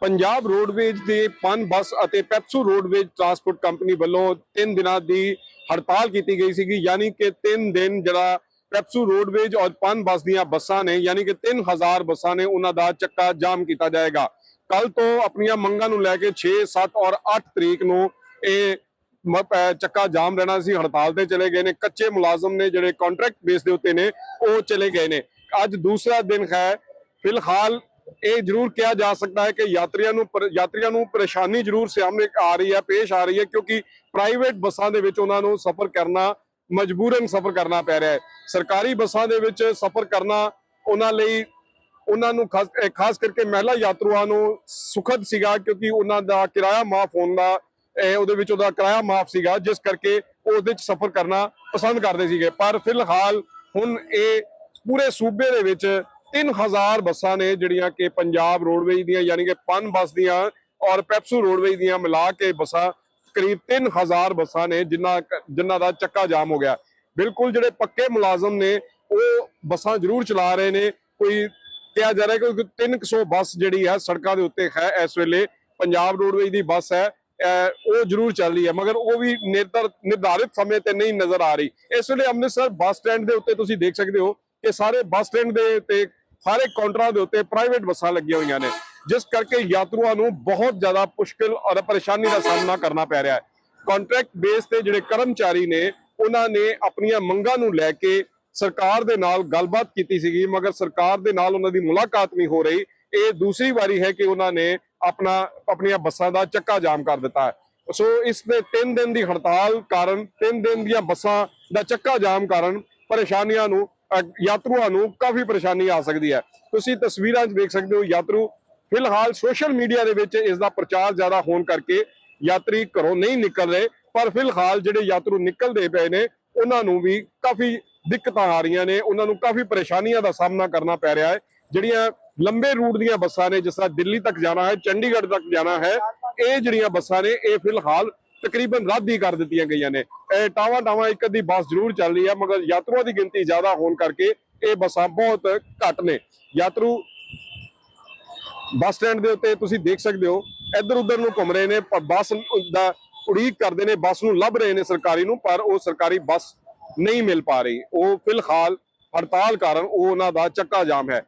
Punjab roadways ਦੇ ਪਨ ਬੱਸ ਅਤੇ ਪੈਪਸੂ ਰੋਡਵੇਜ਼ ਟਰਾਂਸਪੋਰਟ ਕੰਪਨੀ ਵੱਲੋਂ 3 ਦਿਨਾਂ ਦੀ ਹੜਤਾਲ ਕੀਤੀ ਗਈ ਸੀਗੀ, ਯਾਨੀ ਕਿ 3 ਦਿਨ ਜਿਹੜਾ ਪੈਪਸੂ ਰੋਡਵੇਜ਼ ਔਰ ਪਨ ਬੱਸ ਦੀਆਂ ਬੱਸਾਂ ਨੇ, ਯਾਨੀ ਕਿ 3000 ਬੱਸਾਂ ਨੇ ਉਹਨਾਂ ਦਾ ਚੱਕਾ ਜਾਮ ਕੀਤਾ ਜਾਏਗਾ। ਕੱਲ ਤੋਂ ਆਪਣੀਆਂ ਮੰਗਾਂ ਨੂੰ ਲੈ ਕੇ 6 7 ਔਰ 8 ਤਰੀਕ ਨੂੰ ਇਹ ਚੱਕਾ ਜਾਮ ਰਹਿਣਾ ਸੀ, ਹੜਤਾਲ ਤੇ ਚਲੇ ਗਏ ਨੇ। ਕੱਚੇ ਮੁਲਾਜ਼ਮ ਨੇ ਜਿਹੜੇ ਕੰਟਰੈਕਟ ਬੇਸ ਦੇ ਉੱਤੇ ਨੇ, ਉਹ ਚਲੇ ਗਏ ਨੇ। ਅੱਜ ਦੂਸਰਾ ਦਿਨ ਹੈ। ਫਿਲਹਾਲ ਇਹ ਜ਼ਰੂਰ ਕਿਹਾ ਜਾ ਸਕਦਾ ਹੈ ਕਿ ਯਾਤਰੀਆਂ ਨੂੰ ਯਾਤਰੀਆਂ ਨੂੰ ਪਰੇਸ਼ਾਨੀ ਜ਼ਰੂਰ ਸਾਹਮਣੇ ਆ ਰਹੀ ਹੈ, ਪੇਸ਼ ਆ ਰਹੀ ਹੈ, ਕਿਉਂਕਿ ਪ੍ਰਾਈਵੇਟ ਬੱਸਾਂ ਦੇ ਵਿੱਚ ਉਹਨਾਂ ਨੂੰ ਸਫ਼ਰ ਕਰਨਾ, ਮਜਬੂਰਨ ਸਫ਼ਰ ਕਰਨਾ ਪੈ ਰਿਹਾ ਹੈ। ਸਰਕਾਰੀ ਬੱਸਾਂ ਦੇ ਵਿੱਚ ਸਫ਼ਰ ਕਰਨਾ ਉਹਨਾਂ ਲਈ ਉਹਨਾਂ ਨੂੰ ਖਾਸ ਕਰਕੇ ਮਹਿਲਾ ਯਾਤਰੂਆਂ ਨੂੰ ਸੁਖਦ ਸੀਗਾ, ਕਿਉਂਕਿ ਉਹਨਾਂ ਦਾ ਕਿਰਾਇਆ ਮਾਫ ਹੋਣ ਦਾ ਉਹਦੇ ਵਿੱਚ ਉਹਦਾ ਕਿਰਾਇਆ ਮਾਫ ਸੀਗਾ, ਜਿਸ ਕਰਕੇ ਉਹ ਉਹਦੇ ਵਿੱਚ ਸਫ਼ਰ ਕਰਨਾ ਪਸੰਦ ਕਰਦੇ ਸੀਗੇ। ਪਰ ਫਿਲਹਾਲ ਹੁਣ ਇਹ ਪੂਰੇ ਸੂਬੇ ਦੇ ਵਿੱਚ 3000 ਬੱਸਾਂ ਨੇ ਜਿਹੜੀਆਂ ਕਿ ਪੰਜਾਬ ਰੋਡਵੇਜ਼ ਦੀਆਂ ਯਾਨੀ ਕਿ ਪਨ ਬੱਸ ਦੀਆਂ ਔਰ ਪੈਪਸੂ ਰੋਡਵੇਜ਼ ਦੀਆਂ ਮਿਲਾ ਕੇ ਬੱਸਾਂ ਕਰੀਬ 3000 ਬੱਸਾਂ ਨੇ ਜਿਨ੍ਹਾਂ ਜਿਨ੍ਹਾਂ ਦਾ ਚੱਕਾ ਜਾਮ ਹੋ ਗਿਆ। ਬਿਲਕੁਲ ਜਿਹੜੇ ਪੱਕੇ ਮੁਲਾਜ਼ਮ ਨੇ, ਉਹ ਬੱਸਾਂ ਜ਼ਰੂਰ ਚਲਾ ਰਹੇ ਨੇ। ਕੋਈ ਕਿਹਾ ਜਾ ਰਿਹਾ ਕਿ ਕੋਈ 300 ਬੱਸ ਜਿਹੜੀ ਹੈ ਸੜਕਾਂ ਦੇ ਉੱਤੇ ਹੈ ਇਸ ਵੇਲੇ। ਪੰਜਾਬ ਰੋਡਵੇਜ਼ ਦੀ ਬੱਸ ਹੈ ਅਹ ਉਹ ਜ਼ਰੂਰ ਚੱਲ ਰਹੀ ਹੈ, ਮਗਰ ਉਹ ਵੀ ਨਿਰਧਰ, ਨਿਰਧਾਰਿਤ ਸਮੇਂ ਤੇ ਨਹੀਂ ਨਜ਼ਰ ਆ ਰਹੀ। ਇਸ ਵੇਲੇ ਅੰਮ੍ਰਿਤਸਰ ਬੱਸ ਸਟੈਂਡ ਦੇ ਉੱਤੇ ਤੁਸੀਂ ਦੇਖ ਸਕਦੇ ਹੋ ਕਿ ਸਾਰੇ ਬੱਸ ਸਟੈਂਡ ਦੇ ਉੱਤੇ ਸਾਰੇ ਕਾਊਂਟਰਾਂ ਦੇ ਉੱਤੇ ਪ੍ਰਾਈਵੇਟ ਬੱਸਾਂ ਲੱਗੀਆਂ ਹੋਈਆਂ ਨੇ, ਜਿਸ ਕਰਕੇ ਯਾਤਰੂਆਂ ਨੂੰ ਬਹੁਤ ਜ਼ਿਆਦਾ ਮੁਸ਼ਕਲ ਔਰ ਪਰੇਸ਼ਾਨੀ ਦਾ ਸਾਹਮਣਾ ਕਰਨਾ ਪੈ ਰਿਹਾ ਹੈ। ਕੰਟਰੈਕਟ ਬੇਸ ਤੇ ਜਿਹੜੇ ਕਰਮਚਾਰੀ ਨੇ, ਉਹਨਾਂ ਨੇ ਆਪਣੀਆਂ ਮੰਗਾਂ ਨੂੰ ਲੈ ਕੇ ਸਰਕਾਰ ਦੇ ਨਾਲ ਗੱਲਬਾਤ ਕੀਤੀ ਸੀਗੀ, ਮਗਰ ਸਰਕਾਰ ਦੇ ਨਾਲ ਉਹਨਾਂ ਦੀ ਮੁਲਾਕਾਤ ਨਹੀਂ ਹੋ ਰਹੀ। ਇਹ ਦੂਸਰੀ ਵਾਰੀ ਹੈ ਕਿ ਉਹਨਾਂ ਨੇ ਆਪਣਾ, ਆਪਣੀਆਂ ਬੱਸਾਂ ਦਾ ਚੱਕਾ ਜਾਮ ਕਰ ਦਿੱਤਾ ਹੈ। ਸੋ ਇਸ ਦੇ 3 ਦਿਨ ਦੀ ਹੜਤਾਲ ਕਾਰਨ 3 ਦਿਨ ਦੀਆਂ ਬੱਸਾਂ ਦਾ ਚੱਕਾ ਜਾਮ ਕਾਰਨ ਪਰੇਸ਼ਾਨੀਆਂ ਨੂੰ ਯਾਤਰੂਆਂ ਨੂੰ ਕਾਫੀ ਪਰੇਸ਼ਾਨੀ ਆ ਸਕਦੀ ਹੈ। ਤੁਸੀਂ ਤਸਵੀਰਾਂ 'ਚ ਦੇਖ ਸਕਦੇ ਹੋ ਯਾਤਰੂ ਫਿਲਹਾਲ ਸੋਸ਼ਲ ਮੀਡੀਆ ਦੇ ਵਿੱਚ ਇਸ ਦਾ ਪ੍ਰਚਾਰ ਜ਼ਿਆਦਾ ਹੋਣ ਕਰਕੇ ਯਾਤਰੀ ਘਰੋਂ ਨਹੀਂ ਨਿਕਲ ਰਹੇ, ਪਰ ਫਿਲਹਾਲ ਜਿਹੜੇ ਯਾਤਰੂ ਨਿਕਲਦੇ ਪਏ ਨੇ, ਉਹਨਾਂ ਨੂੰ ਵੀ ਕਾਫੀ ਦਿੱਕਤਾਂ ਆ ਰਹੀਆਂ ਨੇ। ਉਹਨਾਂ ਨੂੰ ਕਾਫੀ ਪਰੇਸ਼ਾਨੀਆਂ ਦਾ ਸਾਹਮਣਾ ਕਰਨਾ ਪੈ ਰਿਹਾ ਹੈ। ਜਿਹੜੀਆਂ ਲੰਬੇ ਰੂਟ ਦੀਆਂ ਬੱਸਾਂ ਨੇ, ਜਿਸ ਤਰ੍ਹਾਂ ਦਿੱਲੀ ਤੱਕ ਜਾਣਾ ਹੈ, ਚੰਡੀਗੜ੍ਹ ਤੱਕ ਜਾਣਾ ਹੈ, ਇਹ ਜਿਹੜੀਆਂ ਬੱਸਾਂ ਨੇ, ਇਹ ਫਿਲਹਾਲ ਤਕਰੀਬਨ ਰੱਦ ਹੀ ਕਰ ਦਿੱਤੀਆਂ ਗਈਆਂ ਨੇ। ਇਹ ਟਾਵਾਂ ਟਾਵਾਂ ਇੱਕ ਅੱਧੀ ਬੱਸ ਜ਼ਰੂਰ ਚੱਲ ਰਹੀ ਹੈ ਮਗਰ ਯਾਤਰੂਆਂ ਦੀ ਗਿਣਤੀ ਜ਼ਿਆਦਾ ਹੋਣ ਕਰਕੇ ਇਹ ਬੱਸਾਂ ਬਹੁਤ ਘੱਟ ਨੇ। ਯਾਤਰੂ ਬੱਸ ਸਟੈਂਡ ਦੇ ਉੱਤੇ ਤੁਸੀਂ ਦੇਖ ਸਕਦੇ ਹੋ ਇੱਧਰ ਉੱਧਰ ਨੂੰ ਘੁੰਮ ਰਹੇ ਨੇ, ਪਰ ਬੱਸ ਦਾ ਉਡੀਕ ਕਰਦੇ ਨੇ, ਬੱਸ ਨੂੰ ਲੱਭ ਰਹੇ ਨੇ ਸਰਕਾਰੀ ਨੂੰ, ਪਰ ਉਹ ਸਰਕਾਰੀ ਬੱਸ ਨਹੀਂ ਮਿਲ ਪਾ ਰਹੀ। ਉਹ ਫਿਲਹਾਲ ਹੜਤਾਲ ਕਾਰਨ ਉਹ ਉਹਨਾਂ ਦਾ ਚੱਕਾ ਜਾਮ ਹੈ।